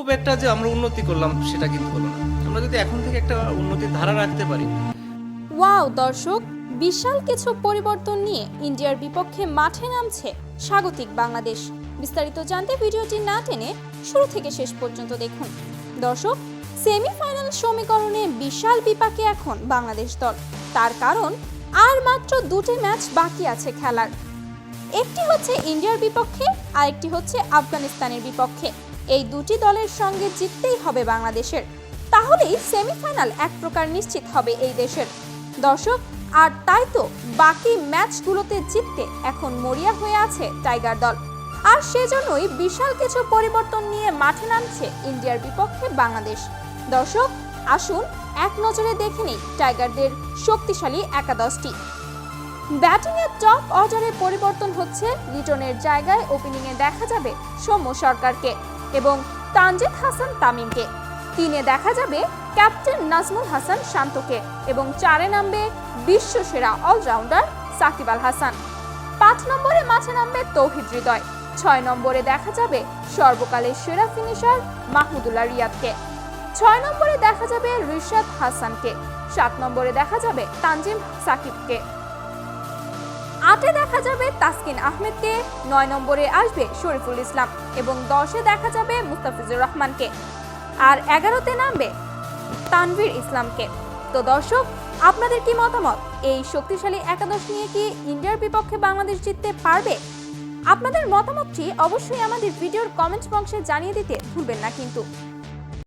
খুব একটা যে আমরা উন্নতি করলাম, সেটা কিন্তু হলো না। আমরা যদি এখন থেকে একটা উন্নতির ধারা রাখতে পারি। ওয়াও, দর্শক, বিশাল কিছু পরিবর্তন নিয়ে ইন্ডিয়ার বিপক্ষে মাঠে নামছে স্বাগতিক বাংলাদেশ। বিস্তারিত জানতে ভিডিওটি না টেনে শুরু থেকে শেষ পর্যন্ত দেখুন। দর্শক, সেমিফাইনাল সমীকরণে বিশাল বিপাকে এখন বাংলাদেশ দল। তার কারণ, আর মাত্র দুটি ম্যাচ বাকি আছে খেলার। একটি হচ্ছে ইন্ডিয়ার বিপক্ষে, আরেকটি হচ্ছে আফগানিস্তানের বিপক্ষে। এই দুটি দলের সঙ্গে জিততেই হবে বাংলাদেশের। তাহলেই সেমিফাইনাল এক প্রকার নিশ্চিত হবে এই দেশের। দর্শক, আর তাই তো বাকি ম্যাচগুলোতে জিততে এখন মরিয়া হয়ে আছে টাইগার দল। আর সেজন্যই বিশাল কিছু পরিবর্তন নিয়ে মাঠে নামছে ইন্ডিয়ার বিপক্ষে বাংলাদেশ। দর্শক, আসুন এক নজরে দেখে নিই টাইগারদের শক্তিশালী একাদশটি। ব্যাটিংয়ের টপ অর্ডারে পরিবর্তন হচ্ছে, লিটনের জায়গায় ওপেনিংয়ে দেখা যাবে সৌম্য সরকারকে। এবং তানজিদ হাসান তামিমকে। তিনে দেখা যাবে ক্যাপ্টেন নাজমুল হাসান শান্তকে এবং চারে নামবে বিশ্বসেরা অলরাউন্ডার সাকিব আল হাসান। পাঁচ নম্বরে মাঠে নামবে তৌহিদ হৃদয়। ছয় নম্বরে দেখা যাবে সর্বকালের সেরা ফিনিশার মাহমুদুল্লাহ রিয়াদকে। ছয় নম্বরে দেখা যাবে রিশাদ হাসানকে। সাত নম্বরে দেখা যাবে তানজিম সাকিবকে। আটে দেখা যাবে তাসকিন আহমেদকে, নয় নম্বরে আসবে শরীফুল ইসলাম এবং দশে দেখা যাবে মুস্তাফিজুর রহমানকে। আর এগারোতে নামবে তানভীর ইসলামকে। তো দর্শক, আপনাদের কি মতামত? এই শক্তিশালী একাদশ নিয়ে কি ইন্ডিয়ার বিপক্ষে বাংলাদেশ জিততে পারবে? আপনাদের মতামতটি অবশ্যই আমাদের ভিডিওর কমেন্ট বক্সে জানিয়ে দিতে ভুলবেন না কিন্তু।